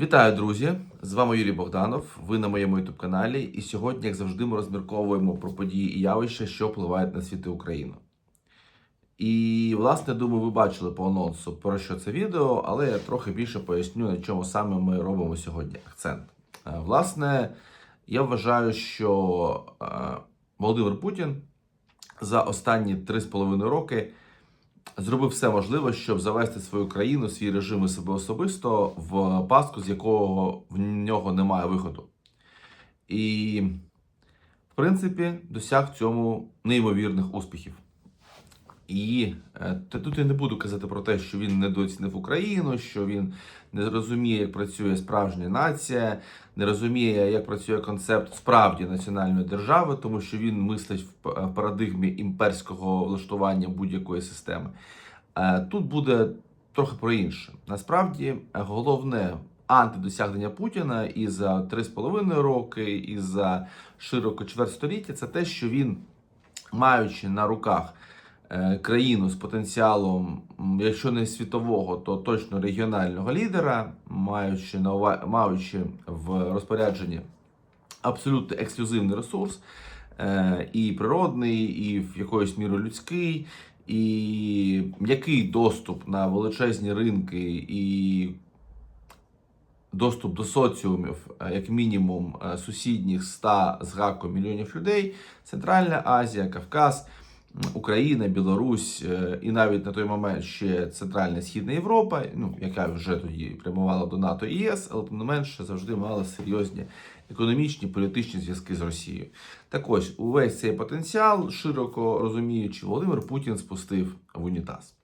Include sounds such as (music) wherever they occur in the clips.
Вітаю, друзі! З вами Юрій Богданов. Ви на моєму youtube каналі. І сьогодні, як завжди, ми розмірковуємо про події і явища, що впливають на світ і Україну. І, власне, думаю, ви бачили по анонсу про що це відео, але я трохи більше поясню, на чому саме ми робимо сьогодні акцент. Е, Власне, я вважаю, що е, Володимир Путін за останні 3,5 роки зробив все можливе, щоб завести свою країну, свій режим і себе особисто в пастку, з якого в нього немає виходу. І, в принципі, досяг цьому неймовірних успіхів. І е, тут я не буду казати про те, що він недооцінив Україну, що він не розуміє, як працює справжня нація, не розуміє, як працює концепт справді національної держави, тому що він мислить в парадигмі імперського влаштування будь-якої системи. Е, Тут буде трохи про інше. Насправді, е, головне антидосягнення Путіна і за 3,5 роки, і за широко чверть століття це те, що він, маючи на руках країну з потенціалом, якщо не світового, то точно регіонального лідера, маючи на ува- маючи в розпорядженні абсолютно ексклюзивний ресурс, е, і природний, і в якоюсь мірою людський, і м'який доступ на величезні ринки, і доступ до соціумів, е, як мінімум, е, сусідніх 100 з гаком мільйонів людей, Центральна Азія, Кавказ. Україна, Білорусь е, і навіть на той момент ще Центральна Східна Європа, ну яка вже тоді прямувала до НАТО і ЄС, але тим не менше завжди мала серйозні економічні політичні зв'язки з Росією. Так ось увесь цей потенціал, широко розуміючи, Володимир Путін спустив в унітаз.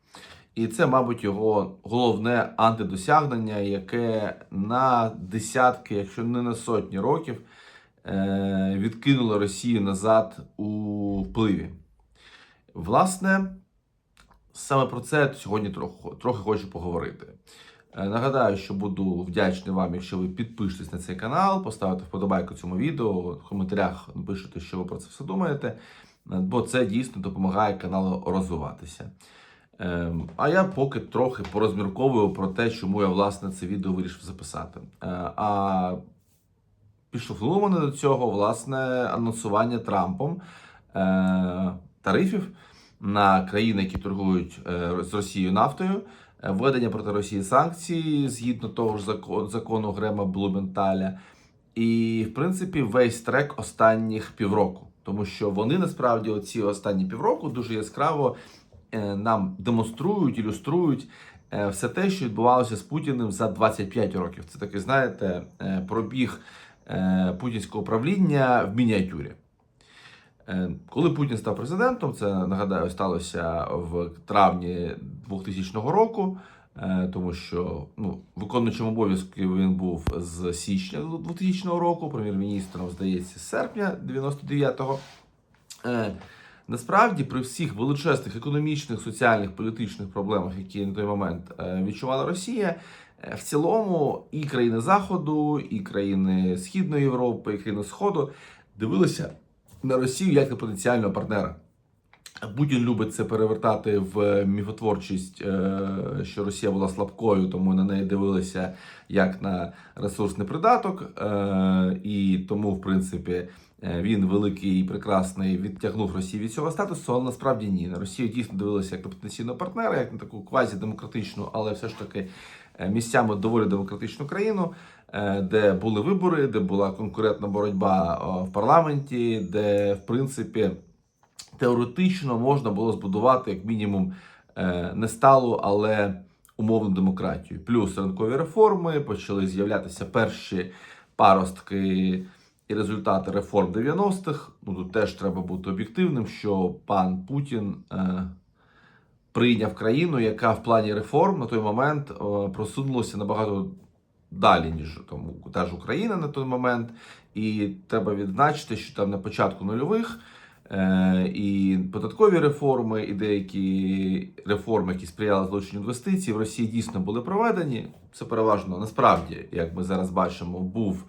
І це, мабуть, його головне антидосягнення, яке на десятки, якщо не на сотні років, е, відкинуло Росію назад у впливі. Власне, саме про це сьогодні трохи, трохи хочу поговорити. Е, Нагадаю, що буду вдячний вам, якщо ви підпишетесь на цей канал, поставите вподобайку цьому відео, в коментарях напишете, що ви про це все думаєте, е, бо це дійсно допомагає каналу розвиватися. Ем, А я поки трохи порозмірковую про те, чому я власне це відео вирішив записати. Е, А підштовхнуло мене до цього власне анонсування Трампом тарифів на країни, які торгують е, з Росією нафтою, е, введення проти Росії санкцій згідно того ж закон- закону Грема Блументаля. І, в принципі, весь трек останніх півроку. Тому що вони насправді оці останні півроку дуже яскраво е, нам демонструють, ілюструють все те, що відбувалося з Путіним за 25 років. Це такий, знаєте, пробіг путінського правління в мініатюрі. Е, Коли Путін став президентом, це нагадаю, сталося в травні 2000 року, е, тому що ну, виконуючим обов'язки він був з січня 2000 року, прем'єр-міністром, здається, з серпня 99-го. Е, Насправді, при всіх величезних економічних, соціальних, політичних проблемах, які на той момент відчувала Росія, в цілому і країни Заходу, і країни Східної Європи, і країни Сходу дивилися на Росію як на потенціального партнера. Путін любить це перевертати в міфотворчість, е, що Росія була слабкою, тому на неї дивилися як на ресурсний придаток. е, І тому, в принципі, е, він великий і прекрасний відтягнув Росію від цього статусу, але насправді ні. На Росію дійсно дивилися як на потенційного партнера, як на таку квазідемократичну, але все ж таки місцями доволі демократичну країну, е, де були вибори, де була конкурентна боротьба в парламенті, де, в принципі, теоретично можна було збудувати як мінімум е, не сталу, але умовну демократію. Плюс ринкові реформи почали з'являтися перші паростки і результати реформ 90-х. Ну тут теж треба бути об'єктивним, що пан Путін. Е, Прийняв країну, яка в плані реформ на той момент е, просунулася набагато далі, ніж там та ж Україна на той момент. І треба відзначити, що там на початку нульових е, і податкові реформи, і деякі реформи, які сприяли залученню інвестицій, в Росії дійсно були проведені. Це переважно насправді, як ми зараз бачимо, був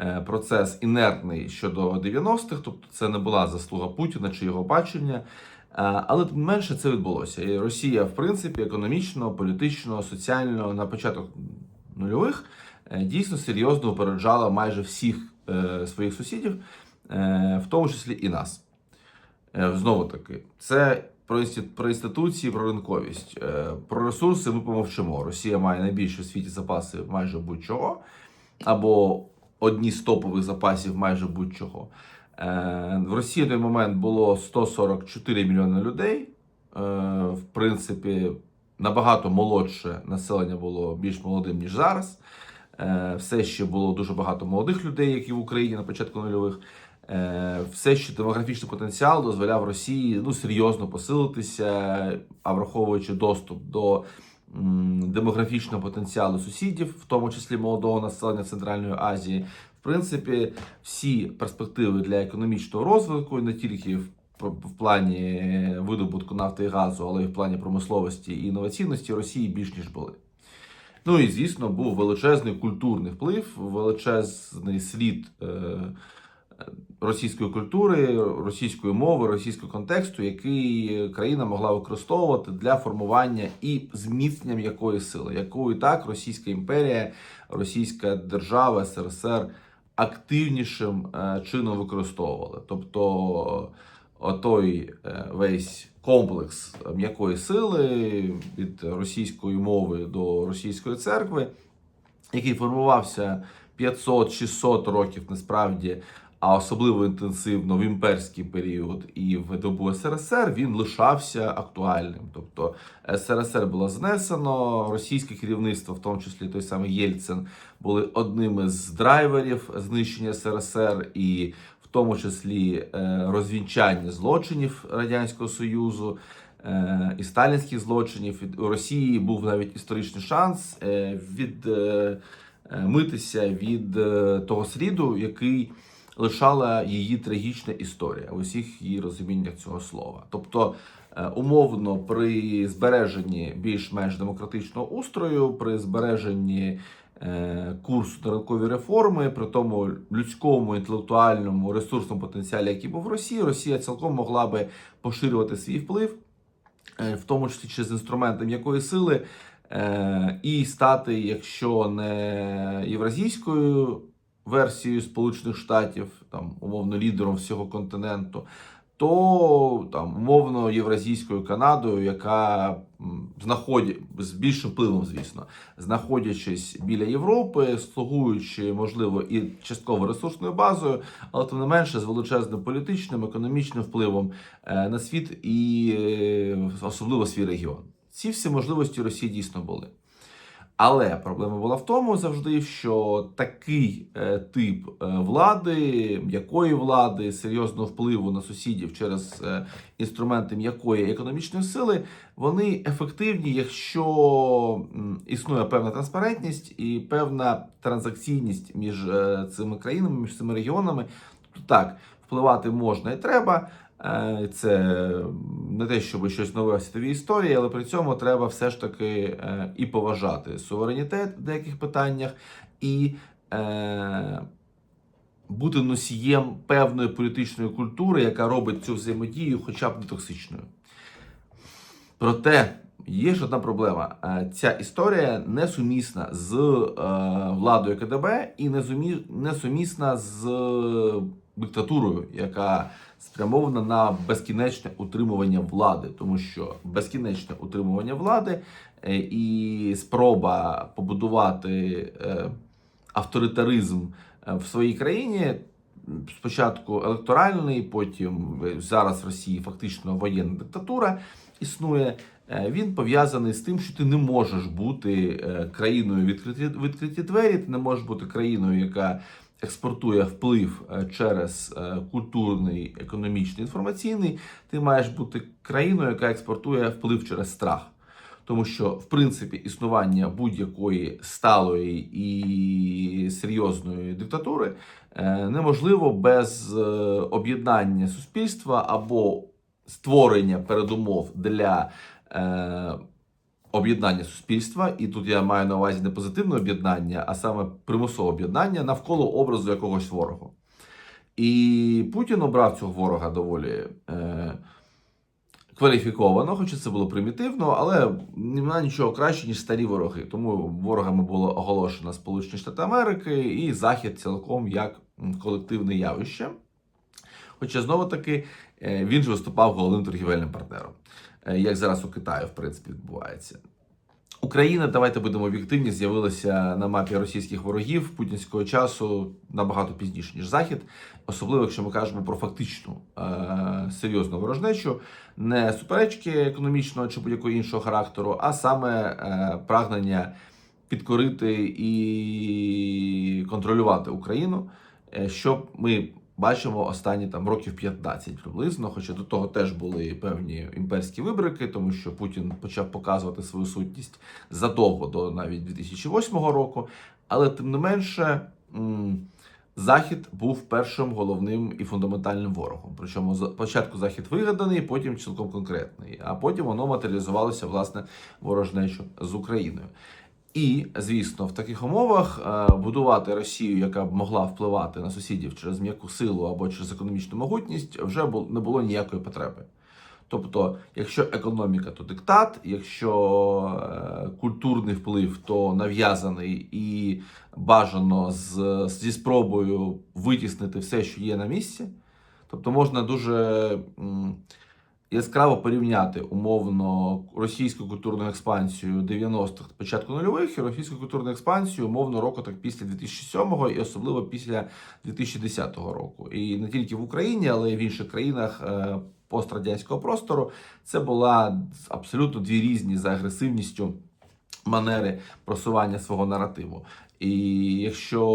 е, процес інертний щодо 90-х, тобто це не була заслуга Путіна чи його бачення. Е, Але тим менше це відбулося. І Росія, в принципі, економічно, політично, соціально на початок нульових е, дійсно серйозно упереджала майже всіх е, своїх сусідів, в тому числі і нас. Знову таки, це про, інституції, про ринковість. Про ресурси ми помовчимо. Росія має найбільші у світі запаси майже будь-чого, або одні з топових запасів майже будь-чого. Е, В Росії той момент було 144 мільйони людей. Е, В принципі, набагато молодше населення було більш молодим, ніж зараз. Е, Все ще було дуже багато молодих людей, як і в Україні на початку нульових. Все ще демографічний потенціал дозволяв Росії ну, серйозно посилитися, а враховуючи доступ до демографічного потенціалу сусідів, в тому числі молодого населення Центральної Азії, принципі, всі перспективи для економічного розвитку, не тільки в, в плані видобутку нафти і газу, але й в плані промисловості і інноваційності Росії більш ніж були. Ну і звісно, був величезний культурний вплив, величезний слід е, російської культури, російської мови, російського контексту, який країна могла використовувати для формування і зміцнення м'якої сили, яку і так Російська імперія, Російська держава, СРСР активнішим е, чином використовували. Тобто отой е, весь комплекс м'якої сили від російської мови до російської церкви, який формувався 500-600 років насправді, а особливо інтенсивно в імперський період і в добу СРСР, він лишався актуальним. Тобто СРСР було знесено, російське керівництво, в тому числі той самий Єльцин, були одним із драйверів знищення СРСР і в тому числі е, розвінчання злочинів Радянського Союзу е, і сталінських злочинів. У Росії був навіть історичний шанс е, від е, від того сліду, який лишала її трагічна історія у всіх її розуміннях цього слова. Тобто, е, умовно, при збереженні більш-менш демократичного устрою, при збереженні е, курсу на ринкові реформи, при тому людському, інтелектуальному, ресурсному потенціалі, який був в Росії, Росія цілком могла би поширювати свій вплив, е, в тому числі через інструменти м'якої сили, і стати, якщо не євразійською версією Сполучених Штатів, там умовно лідером всього континенту, то там умовно євразійською Канадою, яка м, знаходя з більшим впливом, звісно, знаходячись біля Європи, слугуючи, можливо, і частково ресурсною базою, але тим не менше з величезним політичним, економічним впливом е, на світ і е, особливо свій регіон. Ці всі можливості Росії дійсно були. Але проблема була в тому завжди, що такий е, тип е, влади, м'якої влади, серйозного впливу на сусідів через е, інструменти м'якої економічної сили, вони ефективні, якщо існує певна транспарентність і певна транзакційність між цими країнами, між цими регіонами. Тобто так, впливати можна і треба. Е, Це не те, щоб щось нове в світовій історії, але при цьому треба все ж таки е, і поважати суверенітет в деяких питаннях, і е, бути носієм певної політичної культури, яка робить цю взаємодію хоча б не токсичною. Проте є ж одна проблема: ця історія несумісна з владою КДБ і несумісна з диктатурою, яка спрямована на безкінечне утримування влади, тому що безкінечне утримування влади е, і спроба побудувати е, авторитаризм е, в своїй країні. Спочатку електоральний, потім зараз в Росії фактично воєнна диктатура існує. Він пов'язаний з тим, що ти не можеш бути країною відкриті, відкриті двері, ти не можеш бути країною, яка експортує вплив е, через е, культурний, економічний, інформаційний. Ти маєш бути країною, яка експортує вплив через страх. Тому що, в принципі, існування будь-якої сталої і серйозної диктатури е, неможливо без об'єднання суспільства або створення передумов для об'єднання суспільства. І тут я маю на увазі не позитивне об'єднання, а саме примусове об'єднання навколо образу якогось ворога. І Путін обрав цього ворога доволі е, кваліфіковано, хоча це було примітивно, але немає нічого краще, ніж старі вороги. Тому ворогами було оголошено Сполучені Штати Америки і Захід цілком як колективне явище. Хоча знову таки е, він ж виступав головним торгівельним партнером, як зараз у Китаї, в принципі, відбувається. Україна, давайте будемо об'єктивні, з'явилася на мапі російських ворогів путінського часу набагато пізніше, ніж Захід, особливо якщо ми кажемо про фактичну е- серйозну ворожнечу, не суперечки економічного чи будь-якого іншого характеру, а саме е- прагнення підкорити і контролювати Україну, е, що ми бачимо останні там років 15 приблизно. Хоча до того теж були певні імперські вибрики, тому що Путін почав показувати свою сутність задовго до навіть 2008 року. Але тим не менше. Захід був першим головним і фундаментальним ворогом. Причому спочатку захід вигаданий, потім цілком конкретний. А потім воно матеріалізувалося власне ворожнечу з Україною. І, звісно, в таких умовах е, будувати Росію, яка б могла впливати на сусідів через м'яку силу або через економічну могутність, вже не було ніякої потреби. Тобто, якщо економіка, то диктат, якщо е, культурний вплив, то нав'язаний і бажано з, зі спробою витіснити все, що є на місці. Тобто можна дуже яскраво порівняти умовно російську культурну експансію 90-х, початку нульових, і російську культурну експансію умовно року так після 2007-го і особливо після 2010 року. І не тільки в Україні, але й в інших країнах е, пострадянського простору. Це була абсолютно дві різні за агресивністю манери просування свого наративу. І якщо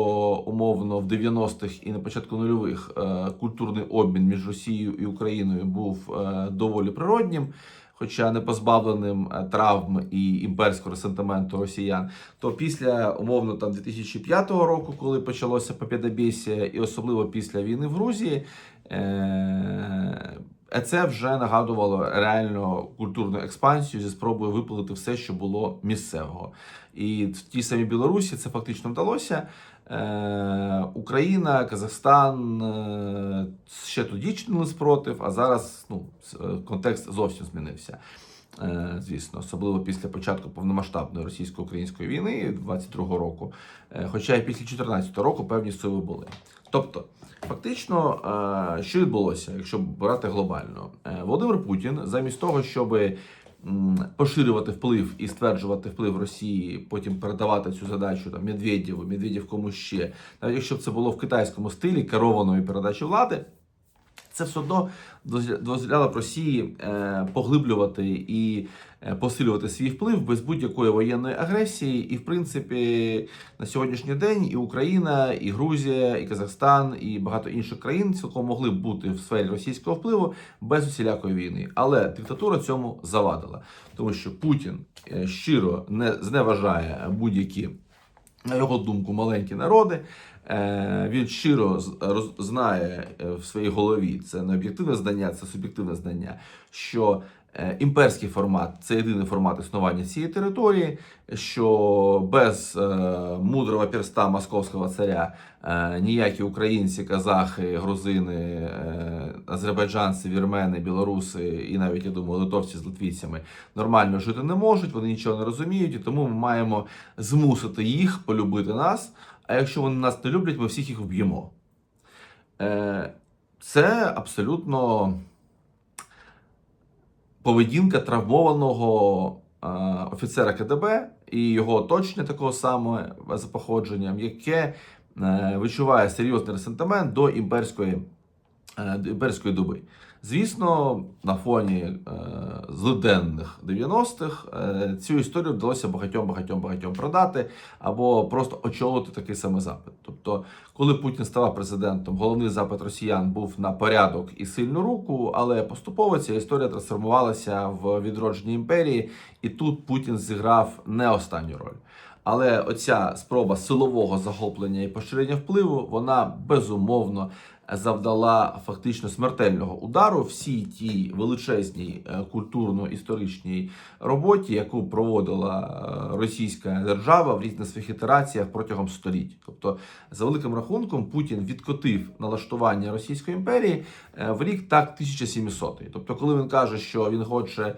умовно в 90-х і на початку нульових е, культурний обмін між Росією і Україною був е, доволі природнім, хоча не позбавленим е, травм і імперського ресентименту росіян, то після умовно там 2005 року, коли почалося Побєдобєсія, і особливо після війни в Грузії. Е- а це вже нагадувало реально культурну експансію зі спробою випалити все, що було місцевого. І в тій самій Білорусі це фактично вдалося. Е, Україна, Казахстан е, ще тоді чинили спротив, а зараз ну, е, контекст зовсім змінився. Е, Звісно, особливо після початку повномасштабної російсько-української війни 22-го року. Е, Хоча і після 14-го року певні сили були. Тобто, фактично, е, що відбулося, якщо брати глобально, Володимир Путін, замість того, щоб поширювати вплив і стверджувати вплив Росії, потім передавати цю задачу там Медведєву, Медведєв комусь ще, навіть якщо б це було в китайському стилі керованої передачі влади. Це все одно дозволя- дозволяло б Росії е, поглиблювати і е, посилювати свій вплив без будь-якої воєнної агресії. І, в принципі, на сьогоднішній день і Україна, і Грузія, і Казахстан, і багато інших країн цілком могли б бути в сфері російського впливу без усілякої війни. Але диктатура цьому завадила, тому що Путін е, щиро не зневажає будь-які на його думку, маленькі народи. Е, Він щиро знає е, в своїй голові, це не об'єктивне знання, це суб'єктивне знання, що е, імперський формат це єдиний формат існування цієї території, що без мудрого перста московського царя ніякі українці, казахи, грузини, азербайджанці, вірмени, білоруси і навіть я думаю, литовці з литвійцями нормально жити не можуть, вони нічого не розуміють, і тому ми маємо змусити їх полюбити нас. А якщо вони нас не люблять, ми всіх їх вб'ємо. Е, Це абсолютно поведінка травмованого е, офіцера КДБ і його оточення такого самого за походженням, яке е, відчуває серйозний ресентимент до імперської, е, імперської доби. Звісно, на фоні е, злиденних 90-х е, цю історію вдалося багатьом багатьом багатьом продати або просто очолити такий самий запит. Тобто, коли Путін ставав президентом, головний запит росіян був на порядок і сильну руку, але поступово ця історія трансформувалася в відродженні імперії, і тут Путін зіграв не останню роль. Але оця спроба силового захоплення і поширення впливу, вона безумовно завдала фактично смертельного удару всій тій величезній е, культурно-історичній роботі, яку проводила е, російська держава в різних своїх ітераціях протягом століть. Тобто, за великим рахунком, Путін відкотив налаштування Російської імперії е, в рік так 1700. Тобто, коли він каже, що він хоче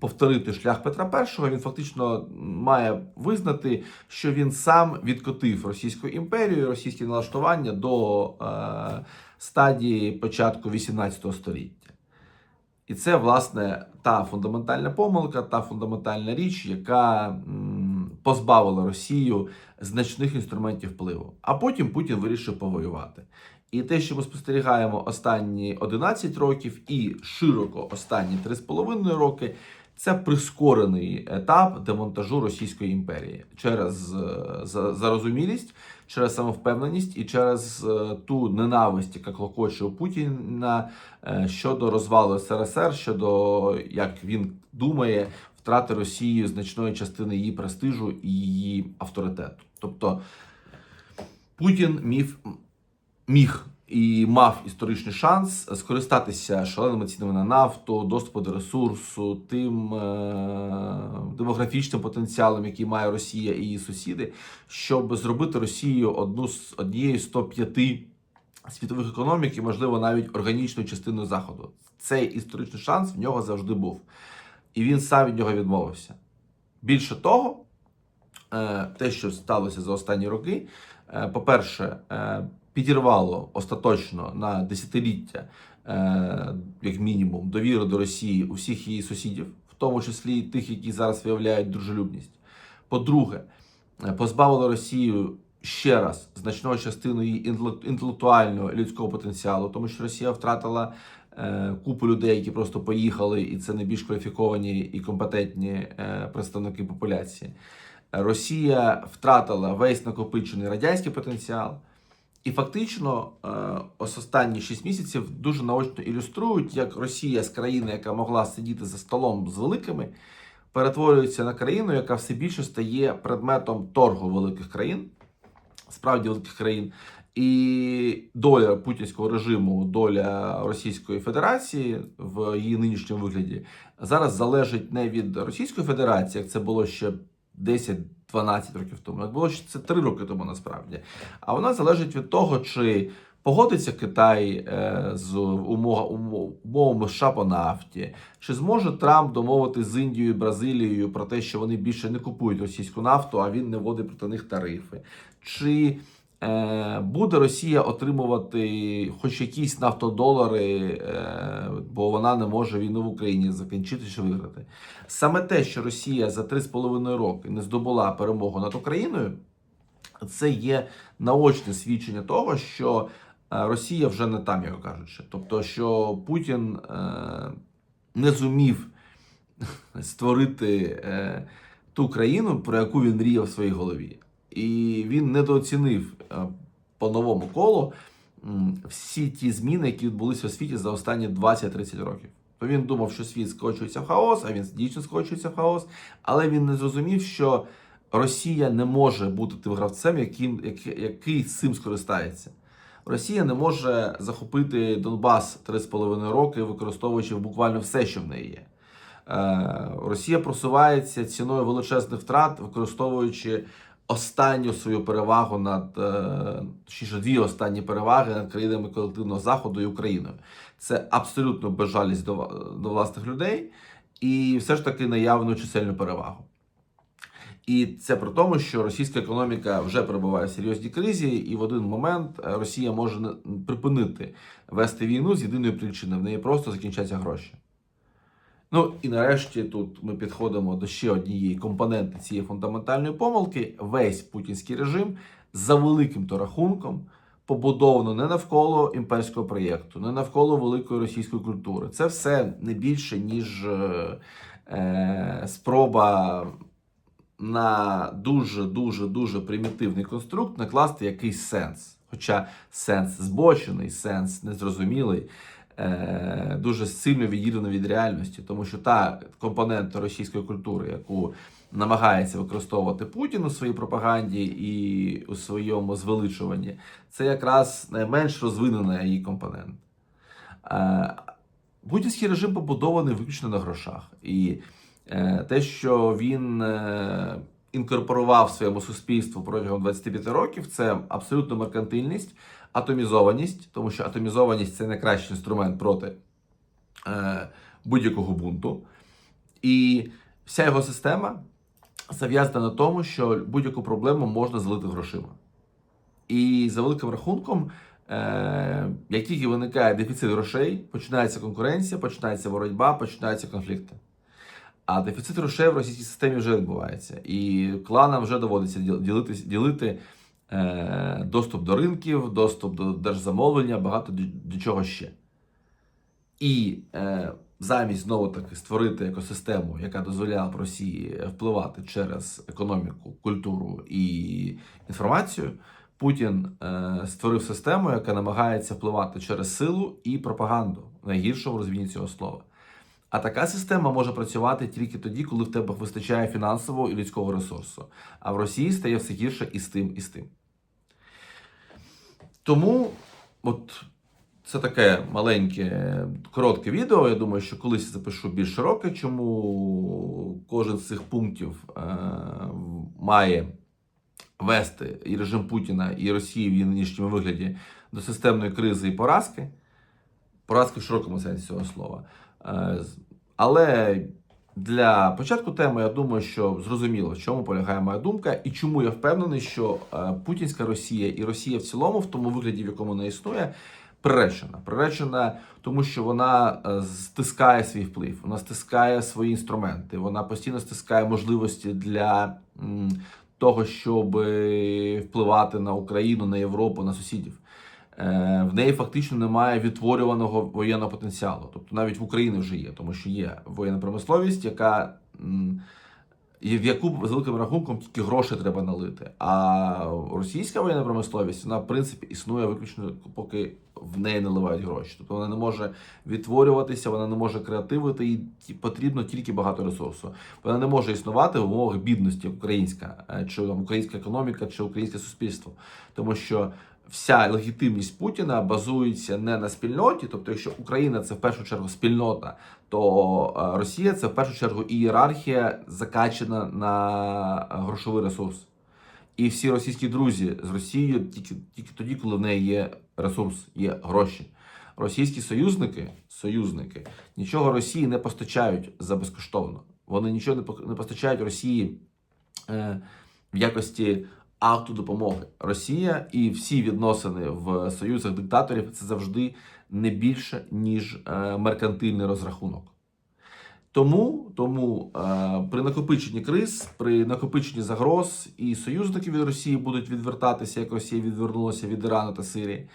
повторити шлях Петра І, він фактично має визнати, що він сам відкотив Російську імперію, російське налаштування до е, стадії початку 18 століття. І це, власне, та фундаментальна помилка, та фундаментальна річ, яка позбавила Росію значних інструментів впливу. А потім Путін вирішив повоювати. І те, що ми спостерігаємо останні 11 років і широко останні 3,5 роки, це прискорений етап демонтажу Російської імперії через е, зарозумілість, через самовпевненість і через е, ту ненависть, яка клокоче у Путіна е, щодо розвалу СРСР, щодо як він думає, втрати Росії значної частини її престижу і її авторитету. Тобто Путін міг, міг і мав історичний шанс скористатися шаленими цінами на нафту, доступу до ресурсу, тим е- демографічним потенціалом, який має Росія і її сусіди, щоб зробити Росію одну з однією з топ-5 світових економік і, можливо, навіть органічною частиною заходу. Цей історичний шанс в нього завжди був, і він сам від нього відмовився. Більше того, е, те, що сталося за останні роки, е, по-перше, е, підірвало остаточно на десятиліття, е, як мінімум, довіру до Росії усіх її сусідів, в тому числі тих, які зараз виявляють дружелюбність. По-друге, е, позбавило Росію ще раз значної частини її інтелектуального людського потенціалу, тому що Росія втратила е, купу людей, які просто поїхали, і це найбільш кваліфіковані і компетентні е, представники популяції. Росія втратила весь накопичений радянський потенціал. І фактично, е, ось останні 6 місяців дуже наочно ілюструють, як Росія з країни, яка могла сидіти за столом з великими, перетворюється на країну, яка все більше стає предметом торгу великих країн, справді великих країн. І доля путінського режиму, доля Російської Федерації в її нинішньому вигляді зараз залежить не від Російської Федерації, як це було ще 10-12 років тому, як було це 3 роки тому насправді. А вона залежить від того, чи погодиться Китай е, з умов- умовами США по нафті, чи зможе Трамп домовити з Індією і Бразилією про те, що вони більше не купують російську нафту, а він не вводить проти них тарифи. Чи буде Росія отримувати хоч якісь нафтодолари, е, бо вона не може війну в Україні закінчити чи виграти? Саме те, що Росія за 3,5 роки не здобула перемогу над Україною, це є наочне свідчення того, що е, Росія вже не там, як кажучи. Тобто, що Путін е, не зумів (laughs) створити е, ту країну, про яку він мріяв в своїй голові. І він недооцінив е, по новому колу всі ті зміни, які відбулися у світі за останні 20-30 років. То він думав, що світ скочується в хаос, а він дійсно скочується в хаос, але він не зрозумів, що Росія не може бути тим гравцем, яким, який цим скористається. Росія не може захопити Донбас 3,5 роки, використовуючи буквально все, що в неї є. Е, Росія просувається ціною величезних втрат, використовуючи останню свою перевагу над е, точніше, дві останні переваги над країнами колективного заходу і Україною. Це абсолютно безжалість до, до власних людей і все ж таки наявну чисельну перевагу. І це при тому, що російська економіка вже перебуває в серйозній кризі, і в один момент е, Росія може припинити вести війну з єдиної причини: в неї просто закінчаться гроші. Ну і нарешті тут ми підходимо до ще однієї компоненти цієї фундаментальної помилки. Весь путінський режим за великим то рахунком побудовано не навколо імперського проєкту, не навколо великої російської культури. Це все не більше ніж е, е, спроба на дуже дуже дуже примітивний конструкт накласти якийсь сенс. Хоча сенс збочений, сенс незрозумілий, е, дуже сильно відірваний від реальності, тому що та компонента російської культури, яку намагається використовувати Путін у своїй пропаганді і у своєму звеличуванні, це якраз найменш розвинений її компонент. Е, Путінський режим побудований виключно на грошах. І е, те, що він е, інкорпорував своєму суспільству протягом 25 років, це абсолютно меркантильність, атомізованість, тому що атомізованість це найкращий інструмент проти е, будь-якого бунту. І вся його система зав'язана на тому, що будь-яку проблему можна залити грошима. І за великим рахунком, е, як тільки виникає дефіцит грошей, починається конкуренція, починається боротьба, починаються конфлікти. А дефіцит грошей в російській системі вже відбувається. І кланам вже доводиться діл- ділити, ділити доступ до ринків, доступ до держзамовлення, багато до, чого ще. І е, замість знову таки створити екосистему, яка дозволяла б Росії впливати через економіку, культуру і інформацію, Путін е, створив систему, яка намагається впливати через силу і пропаганду найгіршому розумінні цього слова. А така система може працювати тільки тоді, коли в тебе вистачає фінансового і людського ресурсу. А в Росії стає все гірше і з тим, і з тим. Тому, от це таке маленьке, коротке відео. Я думаю, що колись запишу більш широке, чому кожен з цих пунктів е, має вести і режим Путіна, і Росії в її нинішньому вигляді до системної кризи і поразки. Поразки в широкому сенсі цього слова. Е, Але для початку теми я думаю, що зрозуміло, в чому полягає моя думка, і чому я впевнений, що е, путінська Росія і Росія в цілому, в тому вигляді, в якому вона існує, приречена. Приречена, тому що вона е, стискає свій вплив, вона стискає свої інструменти, вона постійно стискає можливості для того, щоб впливати на Україну, на Європу, на сусідів. Е, В неї фактично немає відтворюваного воєнного потенціалу. Тобто навіть в Україні вже є, тому що є воєнна промисловість, яка в яку з великим рахунком тільки гроші треба налити. А російська воєнна промисловість, вона в принципі існує виключно поки в неї наливають гроші. Тобто вона не може відтворюватися, вона не може креативити, їй потрібно тільки багато ресурсу. Вона не може існувати в умовах бідності українська, е, чи там українська економіка, чи українське суспільство, тому що. Вся легітимність Путіна базується не на спільноті, тобто, якщо Україна це в першу чергу спільнота, то е, Росія це в першу чергу ієрархія закачана на грошовий ресурс. І всі російські друзі з Росією тільки, тільки тоді, коли в неї є ресурс, є гроші. Російські союзники, союзники нічого Росії не постачають за безкоштовно. Вони нічого не постачають Росії е, в якості акту допомоги. Росія і всі відносини в союзах диктаторів це завжди не більше, ніж е, меркантильний розрахунок. Тому, тому е, при накопиченні криз, при накопиченні загроз і союзники від Росії будуть відвертатися, як Росія відвернулася від Ірану та Сирії,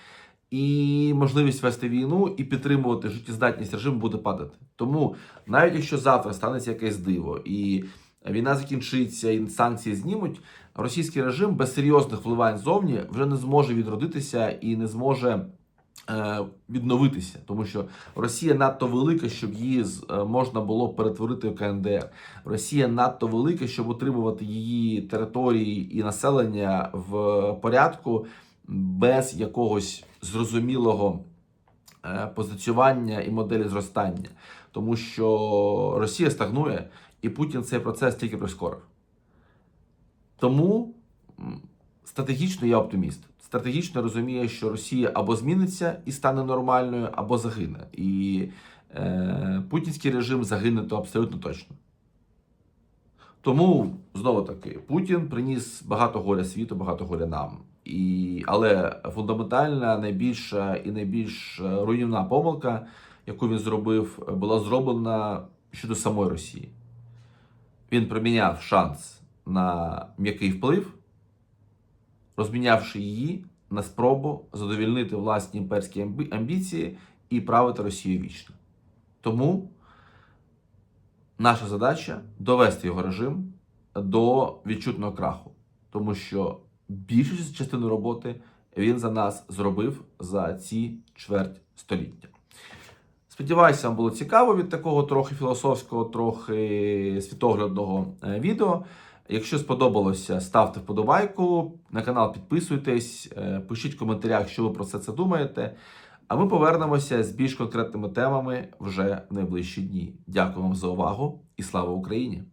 і можливість вести війну і підтримувати життєздатність режиму буде падати. Тому навіть якщо завтра станеться якесь диво і війна закінчиться, і санкції знімуть, російський режим без серйозних впливань зовні вже не зможе відродитися і не зможе е, відновитися, тому що Росія надто велика, щоб її з- е, можна було перетворити в КНДР. Rосія надто велика, щоб утримувати її території і населення в порядку без якогось зрозумілого е, позиціювання і моделі зростання, тому що Росія стагнує, і Путін цей процес тільки прискорив. Тому стратегічно я оптиміст. Стратегічно розуміє, що Росія або зміниться і стане нормальною, або загине. І е, путінський режим загине то абсолютно точно. Тому знову таки Путін приніс багато горя світу, багато горя нам. І, але фундаментальна, найбільша і найбільш е, руйнівна помилка, яку він зробив, була зроблена щодо самої Росії. Він проміняв шанс на м'який вплив, розмінявши її на спробу задовільнити власні імперські амбіції і правити Росію вічно. Тому наша задача довести його режим до відчутного краху, тому що більшу частину роботи він за нас зробив за ці чверть століття. Сподіваюся, вам було цікаво від такого трохи філософського, трохи світоглядного е, відео. Якщо сподобалося, ставте вподобайку, на канал підписуйтесь, е, пишіть в коментарях, що ви про все це думаєте. А ми повернемося з більш конкретними темами вже в найближчі дні. Дякую вам за увагу і слава Україні!